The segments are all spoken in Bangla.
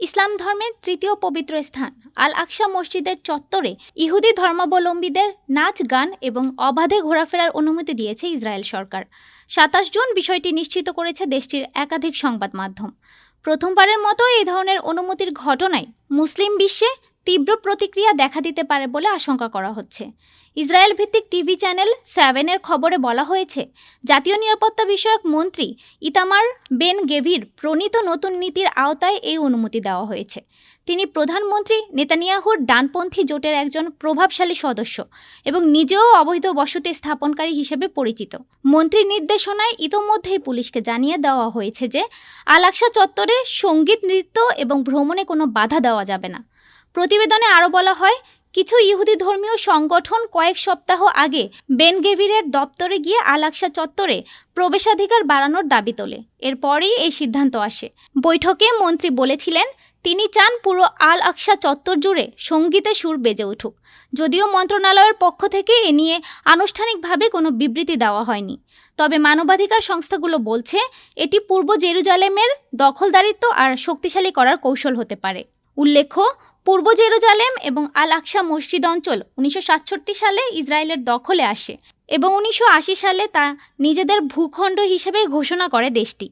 ইসলাম ধর্মের তৃতীয় পবিত্র স্থান। আল আকসা মসজিদের চত্বরে ইহুদি ধর্মাবলম্বীদের নাচ, গান এবং অবাধে ঘোরাফেরার অনুমতি দিয়েছে ইসরায়েল সরকার। সাতাশ জন বিষয়টি নিশ্চিত করেছে দেশটির একাধিক সংবাদ মাধ্যম। প্রথমবারের মতো এই ধরনের অনুমতির ঘটনায় মুসলিম বিশ্বে তীব্র প্রতিক্রিয়া দেখা দিতে পারে বলে আশঙ্কা করা হচ্ছে। ইসরায়েল ভিত্তিক টিভি চ্যানেল সেভেনের খবরে বলা হয়েছে, জাতীয় নিরাপত্তা বিষয়ক মন্ত্রী ইতামার বেন গেভির প্রণীত নতুন নীতির আওতায় এই অনুমতি দেওয়া হয়েছে। তিনি প্রধানমন্ত্রী নেতানিয়াহুর ডানপন্থী জোটের একজন প্রভাবশালী সদস্য এবং নিজেও অবৈধ বসতি স্থাপনকারী হিসেবে পরিচিত। মন্ত্রীর নির্দেশনায় ইতোমধ্যেই পুলিশকে জানিয়ে দেওয়া হয়েছে যে আলাকসা চত্বরে সংগীত, নৃত্য এবং ভ্রমণে কোনো বাধা দেওয়া যাবে না। প্রতিবেদনে আরও বলা হয়, কিছু ইহুদি ধর্মীয় সংগঠন কয়েক সপ্তাহ আগে বেনগেভিরের দপ্তরে গিয়ে আলাকসা চত্বরে প্রবেশাধিকার বাড়ানোর দাবি তোলে। এরপরেই এই সিদ্ধান্ত আসে। বৈঠকে মন্ত্রী বলেছিলেন, তিনি চান পুরো আল আকসা চত্বর জুড়ে সঙ্গীতে সুর বেজে উঠুক। যদিও মন্ত্রণালয়ের পক্ষ থেকে এ নিয়ে আনুষ্ঠানিকভাবে কোনো বিবৃতি দেওয়া হয়নি। তবে মানবাধিকার সংস্থাগুলো বলছে, এটি পূর্ব জেরুজালেমের দখলদারিত্ব আর শক্তিশালী করার কৌশল হতে পারে। উল্লেখ্য পূর্ব জেরুজালেম এবং আল আকসা মসজিদ অঞ্চল উনিশশো সাতষট্টি সালে ইসরায়েলের দখলে আসে এবং উনিশশো আশি সালে তা নিজেদের ভূখণ্ড হিসেবে ঘোষণা করে দেশটি।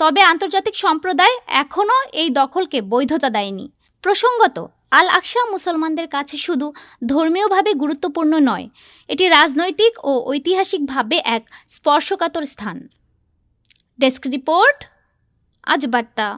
তবে আন্তর্জাতিক সম্প্রদায় এখনও এই দখলকে বৈধতা দেয়নি। প্রসঙ্গত আল আকসা মুসলমানদের কাছে শুধু ধর্মীয়ভাবে গুরুত্বপূর্ণ নয়, এটি রাজনৈতিক ও ঐতিহাসিকভাবে এক স্পর্শকাতর স্থান। ডেস্ক রিপোর্ট, আজ বার্তা।